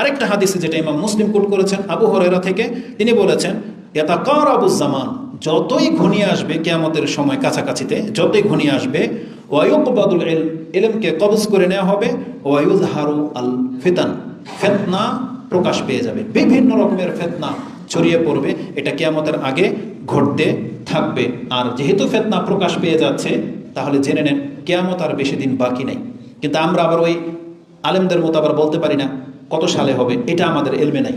আরেকটা হাদিসে যেটা ইমাম মুসলিম কোট করেছেন, আবু হরেরা থেকে, তিনি বলেছেন এটা কার আবুজ্জামান যতই ঘনিয়ে আসবে কেয়ামতের সময় কাছাকাছিতে, যতই ঘনিয়ে আসবে ওয়ায়ুকবাদুল এল এলমকে কবজ করে নেওয়া হবে ওয়ায়ুজ হারু আল ফিতান ফেতনা প্রকাশ পেয়ে যাবে। বিভিন্ন রকমের ফেতনা ছড়িয়ে পড়বে, এটা কেয়ামতের আগে ঘটতে থাকবে। আর যেহেতু ফেতনা প্রকাশ পেয়ে যাচ্ছে, তাহলে জেনে নেন, কেয়ামত আর বেশি দিন বাকি নেই। কিন্তু আমরা আবার ওই আলেমদের মতো আবার বলতে পারি না কত সালে হবে, এটা আমাদের এলমে নাই।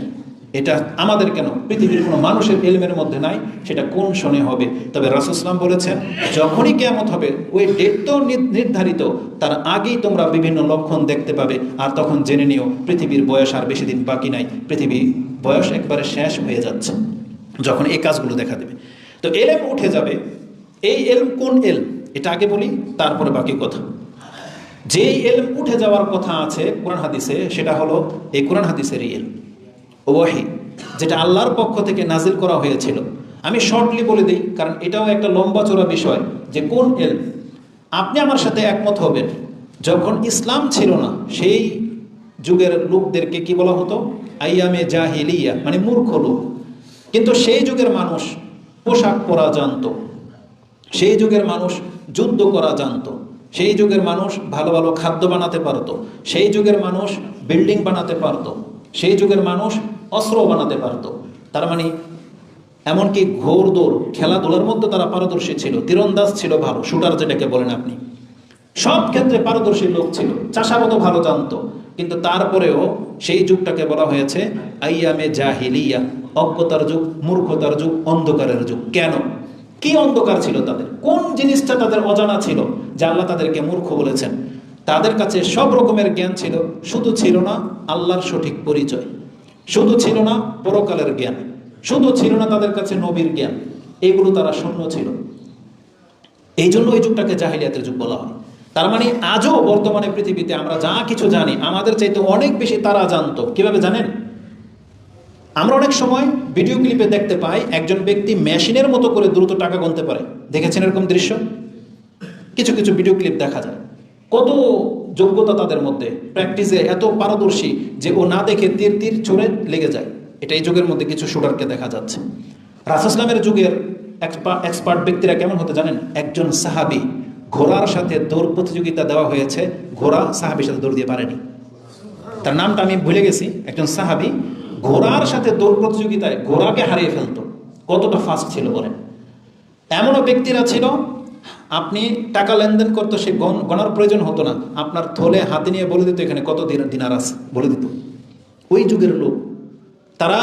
এটা আমাদের কেন? পৃথিবীর কোনো মানুষের এলমের মধ্যে নাই, সেটা কোন শনে হবে? তবে রাসুসলাম বলেছেন, যখনই কেয়ামত হবে, ওই ডেট তো নির্ধারিত, তার আগেই তোমরা বিভিন্ন লক্ষণ দেখতে পাবে। আর তখন জেনে নিও, পৃথিবীর বয়স আর বেশি দিন বাকি নাই। পৃথিবী বয়স একবারে শেষ হয়ে যাচ্ছে, যখন এই কাজগুলো দেখা দেবে। তো এলম উঠে যাবে, এই এলম কোন এলম? এটা আগে বলি, তারপরে বাকি কথা। যেই এলম উঠে যাওয়ার কথা আছে কোরআন হাদিসে, সেটা হলো এই কোরআন হাদিসেরই এলম, ওয়াহি, যেটা আল্লাহর পক্ষ থেকে নাজিল করা হয়েছিল। আমি শর্টলি বলে দিই, কারণ এটাও একটা লম্বা চড়া বিষয় যে কোন এলম। আপনি আমার সাথে একমত হবেন, যখন ইসলাম ছিল না, সেই যুগের লোকদেরকে কি বলা হতো? আইয়ামে জাহিলিয়া মানে মূর্খ লোক। কিন্তু সেই যুগের মানুষ পোশাক পরা জানতো, সেই যুগের মানুষ যুদ্ধ করা জানতো। সেই যুগের মানুষ ভালো ভালো খাদ্য বানাতে পারতো, সেই যুগের মানুষ বিল্ডিং বানাতে পারতো, সেই যুগের মানুষ অস্ত্র বানাতে পারতো। তার মানে এমনকি ঘোর দৌড়, খেলাধুলার মধ্যে তারা পারদর্শী ছিল, তীরন্দাজ ছিল ভালো, শুটার যেটাকে বলেন আপনি। সব ক্ষেত্রে পারদর্শী লোক ছিল, চাষাবাদও ভালো জানতো, কিন্তু তারপরেও সেই যুগটাকে বলা হয়েছে আইয়ামে জাহিলিয়া, অজ্ঞতার যুগ, মূর্খতার যুগ, অন্ধকারের যুগ। কেন? কি অন্ধকার ছিল তাদের? কোন জিনিসটা তাদের অজানা ছিল? যে আল্লাহ তাদেরকে মূর্খ বলেছেন। তাদের কাছে সব রকমের জ্ঞান ছিল, শুধু ছিল না আল্লাহর সঠিক পরিচয়। শুধু ছিল না পরকালের জ্ঞান। শুধু ছিল না তাদের কাছে নবীর জ্ঞান। এগুলো তারা শূন্য ছিল। এই জন্য এই যুগটাকে জাহিলিয়াতের যুগ বলা হয়। তার মানে আজও বর্তমানে পৃথিবীতে আমরা যা কিছু জানি, আমাদের চাইতে অনেক বেশি তারা জানতো। কীভাবে জানেন? আমরা অনেক সময় ভিডিও ক্লিপে দেখতে পাই, একজন ব্যক্তি মেশিনের মতো করে দ্রুত টাকা গুনতে পারে। দেখেছেন এরকম দৃশ্য? কিছু কিছু ভিডিও ক্লিপ দেখা যায়। কত যোগ্যতা তাদের মধ্যে প্র্যাকটিসে এত পারদর্শী যে ও না দেখে তীর তীর ছড়ে লেগে যায়। এটা এই যুগের মধ্যে কিছু শুটারকে দেখা যাচ্ছে। রাসুসলামের যুগের এক্সপার্ট ব্যক্তিরা কেমন হতে জানেন? একজন সাহাবি ঘোড়ার সাথে দৌড় প্রতিযোগিতা দেওয়া হয়েছে, ঘোড়া সাহাবির সাথে দৌড় দিয়ে পারেনি। তার নামটা আমি ভুলে গেছি, একজন সাহাবি ঘোড়ার সাথে দৌড় প্রতিযোগিতায় ঘোড়াকে হারিয়ে ফেলতো। কতটা ফাস্ট ছিল বলেন। এমনও ব্যক্তিরা ছিল আপনি টাকা লেনদেন করতো সে গণ গণার প্রয়োজন হতো না। আপনার থলে হাতে নিয়ে বলে দিত এখানে কত দিন দিনার আছে, বলে দিত। ওই যুগের লোক, তারা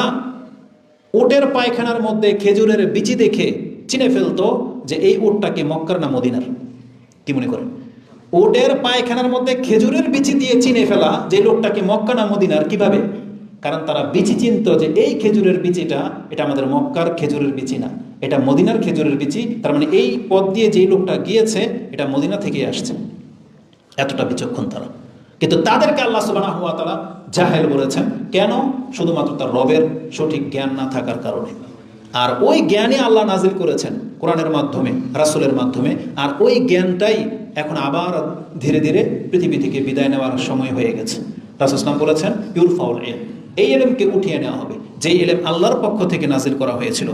ওটের পায়খানার মধ্যে খেজুরের বিচি দেখে চিনে ফেলতো যে এই ওটটাকে মক্কার না মদিনার। কি মনে করেন? ওটের পায়খানার মধ্যে খেজুরের বিচি দিয়ে চিনে ফেলা যে লোকটাকে মক্কা না মদিনার, কীভাবে? কারণ তারা বিচি চিনত যে এই খেজুরের বিচিটা, এটা আমাদের মক্কার খেজুরের বিচি না। এটা মদিনার খেজুরের বিচি, তার মানে এই পথ দিয়ে যেই লোকটা গিয়েছে, এটা মদিনা থেকে আসছে। এতটা বিচক্ষণ তারা। কিন্তু তাদেরকে আল্লাহ সুবাহ হুয়া তারা জাহেল বলেছেন। কেন? শুধুমাত্র তার রবের সঠিক জ্ঞান না থাকার কারণে। আর ওই জ্ঞানই আল্লাহ নাজিল করেছেন কোরআনের মাধ্যমে, রাসুলের মাধ্যমে। আর ওই জ্ঞানটাই এখন আবার ধীরে ধীরে পৃথিবী থেকে বিদায় নেওয়ার সময় হয়ে গেছে। রাসুল ইসলাম বলেছেন, ইউরফাউল এল এই এলেমকে উঠিয়ে নেওয়া হবে। যেই এলেম আল্লাহর পক্ষ থেকে নাজিল করা হয়েছিল।